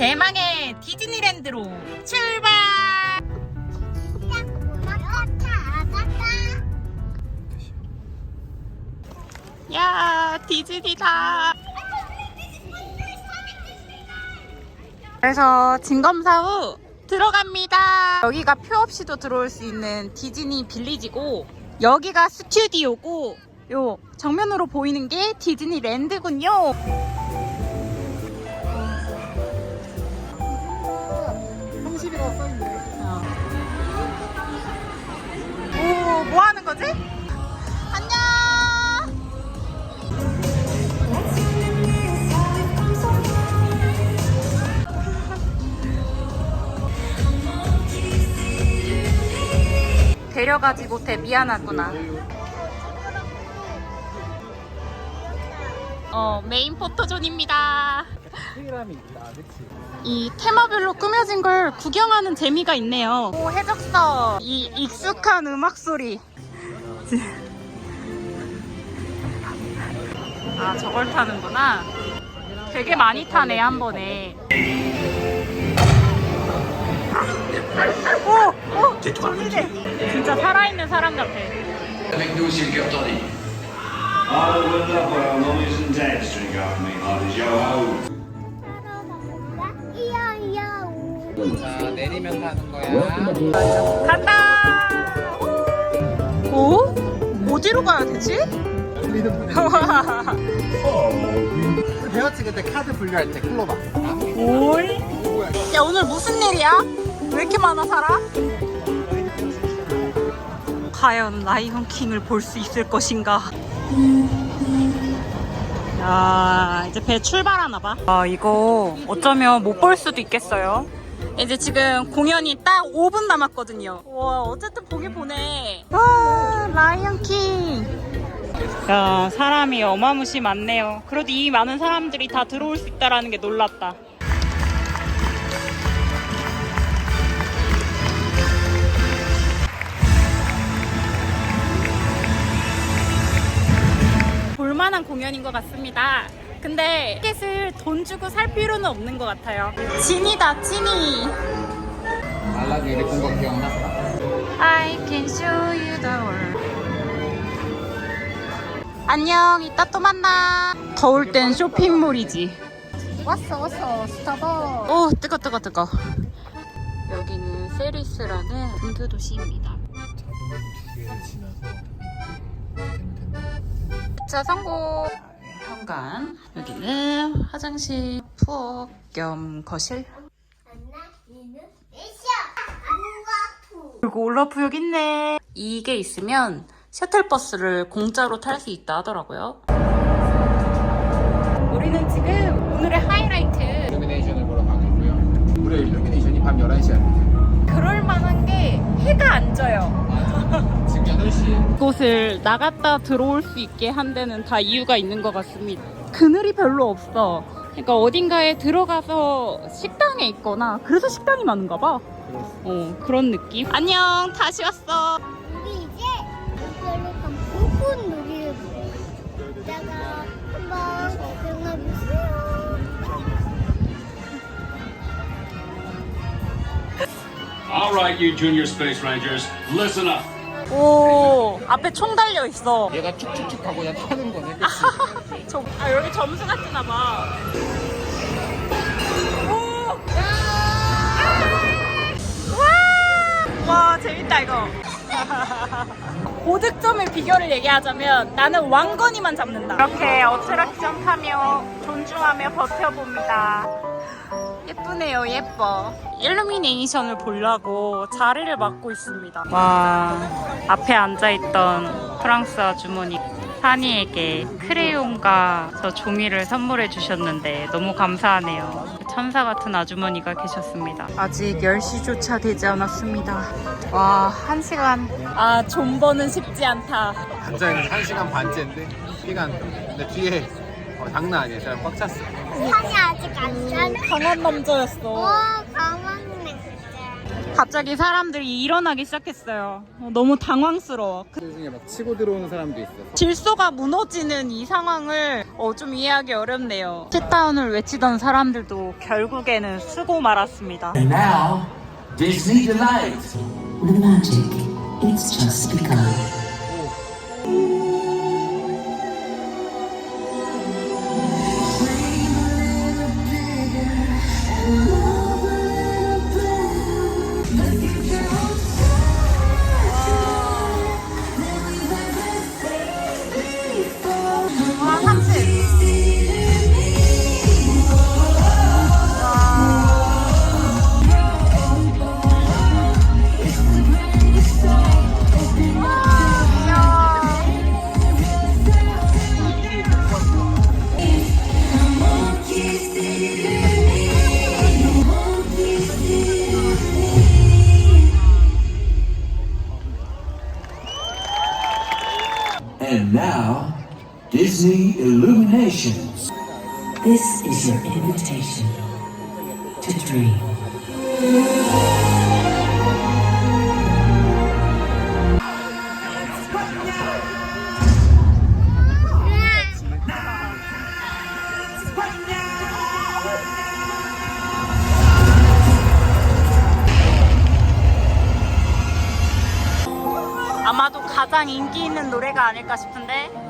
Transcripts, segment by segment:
대망의 디즈니랜드로 출발! 야, 디즈니다. 그래서 진검사 후 들어갑니다. 여기가 표 없이도 들어올 수 있는 디즈니 빌리지고 여기가 스튜디오고 요 정면으로 보이는 게 디즈니랜드군요. 오, 뭐 하는 거지? 안녕! 데려가지 못해 미안하구나. 어, 메인 포토존입니다. 특이함이 있다, 그치? 이 테마별로 꾸며진 걸 구경하는 재미가 있네요. 오, 해적선. 이 익숙한 음악 소리. 아, 저걸 타는구나. 되게 많이 타네, 한 번에. 오! 오! 졸리네. 진짜 살아있는 사람 같아. Me, hard as yo ho. 자, 내리면 타는 거야. 간다! 오? 어디로 가야 되지? 대화 찍을 때 카드 분류할 때 클로바. 올? 야 오늘 무슨 일이야? 왜 이렇게 많아 사람? 과연 라이언 킹을 볼 수 있을 것인가? 야 이제 배 출발하나 봐. 아 이거 어쩌면 못 볼 수도 있겠어요. 이제 지금 공연이 딱 5분 남았거든요. 와 어쨌든 보긴 보네. 와 라이언 킹. 야 사람이 어마무시 많네요. 그래도 이 많은 사람들이 다 들어올 수 있다라는 게 놀랍다. 볼만한 공연인 것 같습니다. 근데 티켓을 돈 주고 살 필요는 없는 것 같아요. 진이다, 진이. 알라딘 이렇게 본거 기억나? I can show you the world. 안녕, 이따 또 만나. 더울 땐 쇼핑몰이지. 왔어, 왔어. 스타벅. 오, 뜨거, 뜨거, 뜨거. 여기는 세리스라는 분교 도시입니다. 뒤에 지나서 되면 된다. 자, 성공. 현관. 여기는 화장실, 부엌 겸 거실. 그리고 올라프 여기 있네. 이게 있으면 셔틀버스를 공짜로 탈 수 있다 하더라고요. 우리는 지금 오늘의 하이라이트. 일루미네이션을 보러 가고 있고요. 무려 일루미네이션이 밤 11시에 그럴 만한 게 해가 안 져요. 지금 8시. 이곳을 나갔다 들어올 수 있게 한 데는 다 이유가 있는 것 같습니다. 그늘이 별로 없어. 그러니까 어딘가에 들어가서 식당에 있거나 그래서 식당이 많은가 봐. 어, 그런 느낌. 안녕, 다시 왔어. 우리 이제 별로kan 부분 놀이를 이따가 한번 All right, you junior space rangers, listen up. 오, 앞에 총 달려 있어. 얘가 쭉쭉쭉 가고 그냥 타는 거네. 저, 아, 여기 점수가 뜨나 봐. 오! 와! 와, 재밌다, 이거. 고득점의 비결을 얘기하자면 나는 왕건이만 잡는다. 이렇게 어트랙션 타며 존중하며 버텨봅니다. 예쁘네요, 예뻐. 일루미네이션을 보려고 자리를 맡고 있습니다. 와, 앞에 앉아있던 프랑스 아주머니 산이에게 크레용과 저 종이를 선물해 주셨는데 너무 감사하네요. 천사 같은 아주머니가 계셨습니다. 아직 10시조차 되지 않았습니다. 와, 1시간. 아, 존버는 쉽지 않다. 앉아있는 1시간 반째인데 시간 근데 뒤에 어, 장난 아니야. 사람 꽉 찼어. 산이 아직 안 짠. 강한 남자였어. 와, 가만네 진짜. 갑자기 사람들이 일어나기 시작했어요. 어, 너무 당황스러워. 그그 중에 막 치고 들어오는 사람도 있어. 질소가 무너지는 이 상황을 어, 좀 이해하기 어렵네요. sit-down을 외치던 사람들도 결국에는 쓰고 말았습니다. And now, Disney Delight. The magic, it's just begun. Now, Disney Illuminations. This is your invitation to dream. 아마도 가장 인기 있는 노래가 아닐까 싶은데.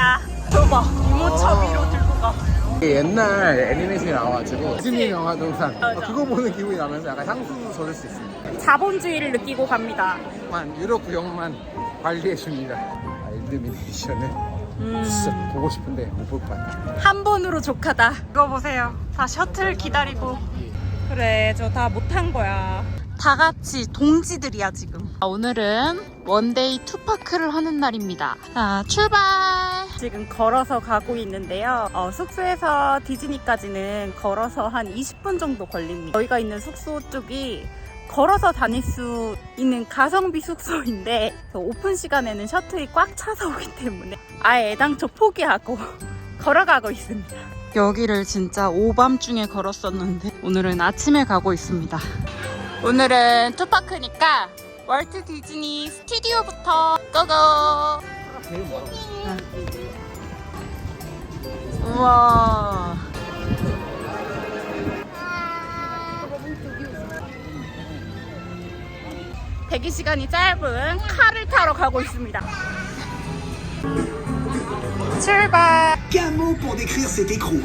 것도 일이야. 봐 유모차 위로 들고 가. 옛날 애니메이션이 나와가지고 디즈니 영화 동산 어, 그거 보는 기분이 나면서 약간 향수 젖을 수 있습니다. 자본주의를 느끼고 갑니다. 만 유럽 구역만 관리해 줍니다. 아, 일루미네이션은 진짜 보고 싶은데 못볼것 같아. 한 번으로 족하다. 이거 보세요. 다 셔틀 기다리고. 그래, 저 다 못한 거야. 다 같이 동지들이야, 지금. 아, 오늘은 원데이 투파크를 하는 날입니다. 자, 출발! 지금 걸어서 가고 있는데요. 어, 숙소에서 디즈니까지는 걸어서 한 20분 정도 걸립니다. 저희가 있는 숙소 쪽이 걸어서 다닐 수 있는 가성비 숙소인데 오픈 시간에는 셔틀이 꽉 차서 오기 때문에 아예 애당초 포기하고 걸어가고 있습니다. 여기를 진짜 오밤중에 걸었었는데 오늘은 아침에 가고 있습니다. 오늘은 투파크니까 월트 디즈니 스튜디오부터 고고! 우와. 대기 시간이 짧은 칼을 타러 가고 있습니다. 출발. Qu'un mot pour décrire cet écrou.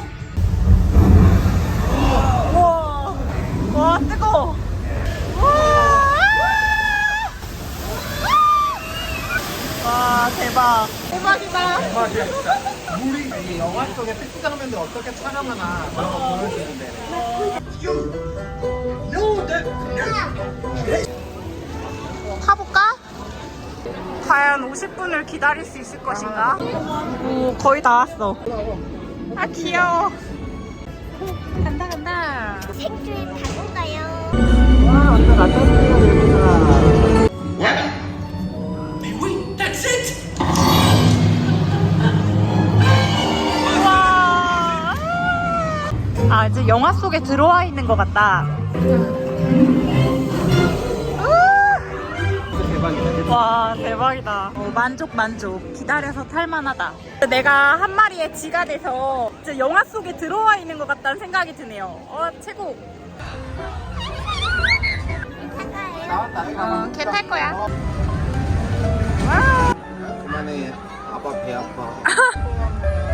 와, 와 뜨거. 와, 와 대박. 대박이다. 대박이야 이이 영화 속의 특수 장면들 어떻게 촬영하나 그런 거 보여주는데. 타볼까? 과연 50분을 기다릴 수 있을 것인가? 오, 거의 다 왔어. 아, 귀여워. 간다, 간다. 색줄 타고 가요. Wait, 아 영화 속에 들어와 있는 것 같다. 와 대박이다. 어, 만족 만족. 기다려서 탈만하다. 내가 한 마리의 쥐가 돼서 이제 영화 속에 들어와 있는 것 같다는 생각이 드네요. 어 최고. 어, 개탈 거야. 그만해. 아빠 배 아파.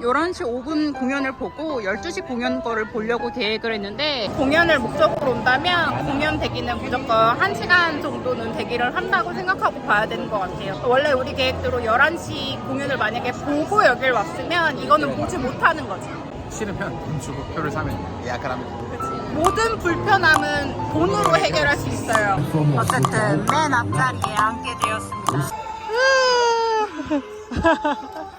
11시 5분 공연을 보고 12시 공연 거를 보려고 계획을 했는데 공연을 목적으로 온다면 공연 대기는 무조건 1시간 정도는 대기를 한다고 생각하고 봐야 되는 것 같아요. 원래 우리 계획대로 11시 공연을 만약에 보고 여길 왔으면 이거는 보지 못하는 거지. 싫으면 돈 주고 표를 사면 예약을 하면 모든 불편함은 돈으로 해결할 수 있어요. 어쨌든 맨 앞자리에 앉게 되었습니다.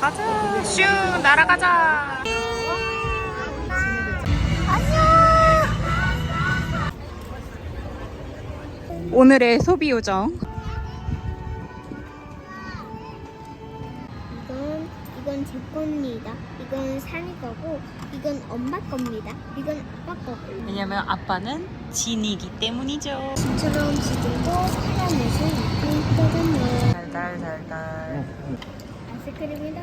가자, 슈 날아가자. 오늘의 소비 요정. 이건 이건 제 겁니다. 이건 산이 거고 이건 엄마 겁니다. 이건 아빠 거고. 왜냐면 아빠는 진이기 때문이죠. 진처럼 지들고 파란 옷을 입고 있거든요. 달달달달. 아이스크림이다.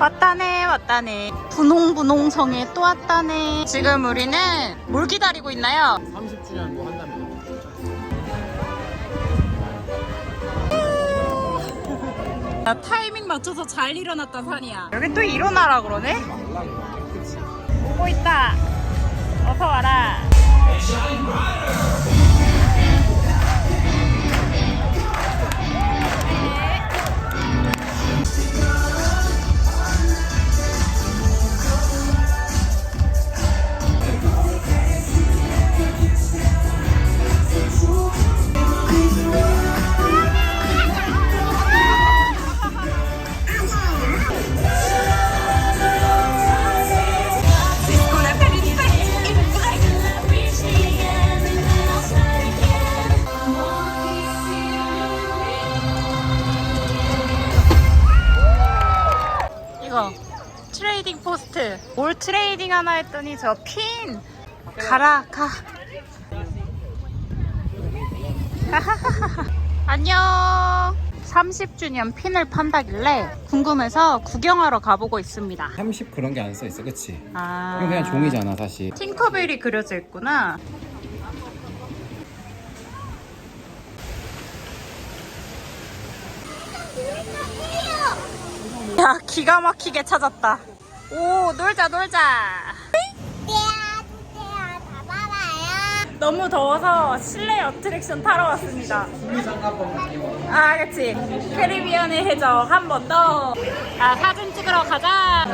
왔다네 왔다네. 분홍분홍성에 또 왔다네. 지금 우리는 뭘 기다리고 있나요? 30주년 뭐 한다면 나 타이밍 맞춰서 잘 일어났던 산이야. 여기 또 일어나라 그러네? 오고 있다. 어서 와라. 트. 트레이딩 하나 했더니 저 핀. 가라 가. 안녕. 30주년 핀을 판다길래 궁금해서 구경하러 가보고 있습니다. 30 그런 게 안 써 있어 그치? 아. 이건 그냥 종이잖아 사실 팅커벨이 그려져 있구나. 야, 기가 막히게 찾았다. 오, 놀자, 놀자. 너무 더워서 실내 어트랙션 타러 왔습니다. 아, 그치. 캐리비안의 해적 한 번 더. 아, 사진 찍으러 가자.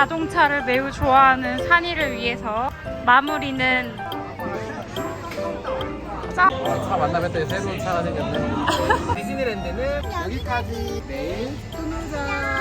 자동차를 매우 좋아하는 산이를 위해서 마무리는 짜. 차 만나면 또 새로운 차가 생겼네 디즈니랜드는 여기까지 내일 또 놀자 아, 아.